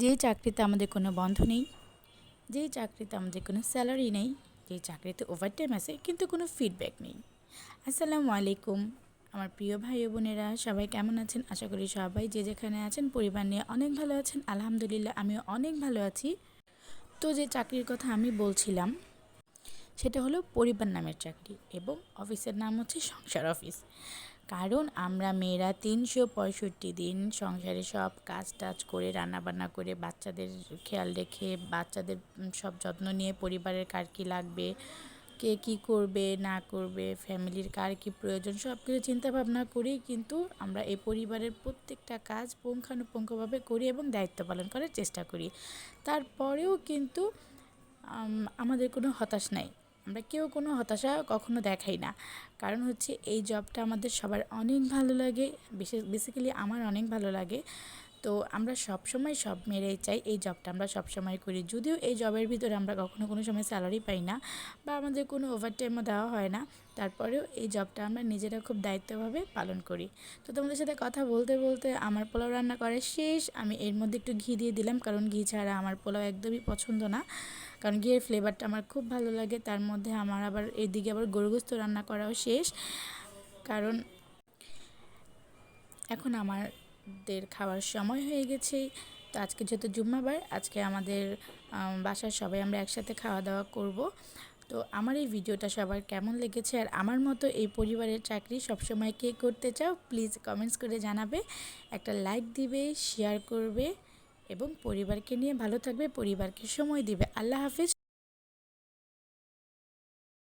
যেই চাকরিতে আমাদের কোনো বন্ধ নেই যেই চাকরিতে আমাদের কোনো স্যালারি নেই যেই চাকরিতে ওভারটাইম আছে, কিন্তু কোনো ফিডব্যাক নেই। আসসালামু আলাইকুম, আমার প্রিয় ভাই বোনেরা, সবাই কেমন আছেন? আশা করি সবাই যে যেখানে আছেন, পরিবার নিয়ে অনেক ভালো আছেন। আলহামদুলিল্লাহ, আমিও অনেক ভালো আছি। তো যে চাকরির কথা আমি বলছিলাম, সেটা হলো পরিবার নামের চাকরি এবং অফিসের নাম হচ্ছে সংসার অফিস। কারণ আমরা মেয়েরা তিনশো পঁয়ষট্টি দিন সংসারে সব কাজ টাজ করে, রান্নাবান্না করে, বাচ্চাদের খেয়াল রেখে, বাচ্চাদের সব যত্ন নিয়ে পরিবারের কার কী লাগবে, কে কী করবে, না করবে, ফ্যামিলির কার কী প্রয়োজন, সব কিছু চিন্তা ভাবনা করেই কিন্তু আমরা এই পরিবারের প্রত্যেকটা কাজ পুঙ্খানুপুঙ্খভাবে করি এবং দায়িত্ব পালন করার চেষ্টা করি। তারপরেও কিন্তু আমাদের কোনো হতাশ নাই। আমরা কেউ কোনো হতাশা কখনো দেখাই না। কারণ হচ্ছে এই জবটা আমাদের সবার অনেক ভালো লাগে, বিশেষ বেসিক্যালি আমার অনেক ভালো লাগে। তো আমরা সব সময় সব মেরেই চাই এই জবটা আমরা সব সময় করি। যদিও এই জবের ভিতরে আমরা কখনো কোনো সময় স্যালারি পাই না বা আমাদের কোনো ওভারটাইমও দেওয়া হয় না। তারপরেও এই জবটা আমরা নিজেরা খুব দায়িত্বভাবে পালন করি। তো তোমাদের সাথে কথা বলতে বলতে আমার পোলাও রান্না করা শেষ। আমি এর মধ্যে একটু ঘি দিয়ে দিলাম কারণ ঘি ছাড়া আমার পোলাও একদমই পছন্দ না। কারণ ঘিয়ের ফ্লেভারটা আমার খুব ভালো লাগে। তার মধ্যে আমার আবার এদিকে আবার গরুগোস্ত রান্না করাও শেষ। কারণ এখন আমাদের খাওয়ার সময় হয়ে গেছে। তো আজকে যেহেতু জুম্মাবার, আজকে আমাদের বাসার সবাই আমরা একসাথে খাওয়া দাওয়া করব। তো আমার এই ভিডিওটা সবার কেমন লেগেছে আর আমার মতো এই পরিবারের চাকরি সবসময় কে করতে চাও প্লিজ কমেন্টস করে জানাবে। একটা লাইক দিবে শেয়ার করবে এবং পরিবারকে নিয়ে ভালো থাকবে, পরিবারকে সময় দিবে। আল্লাহ হাফিজ।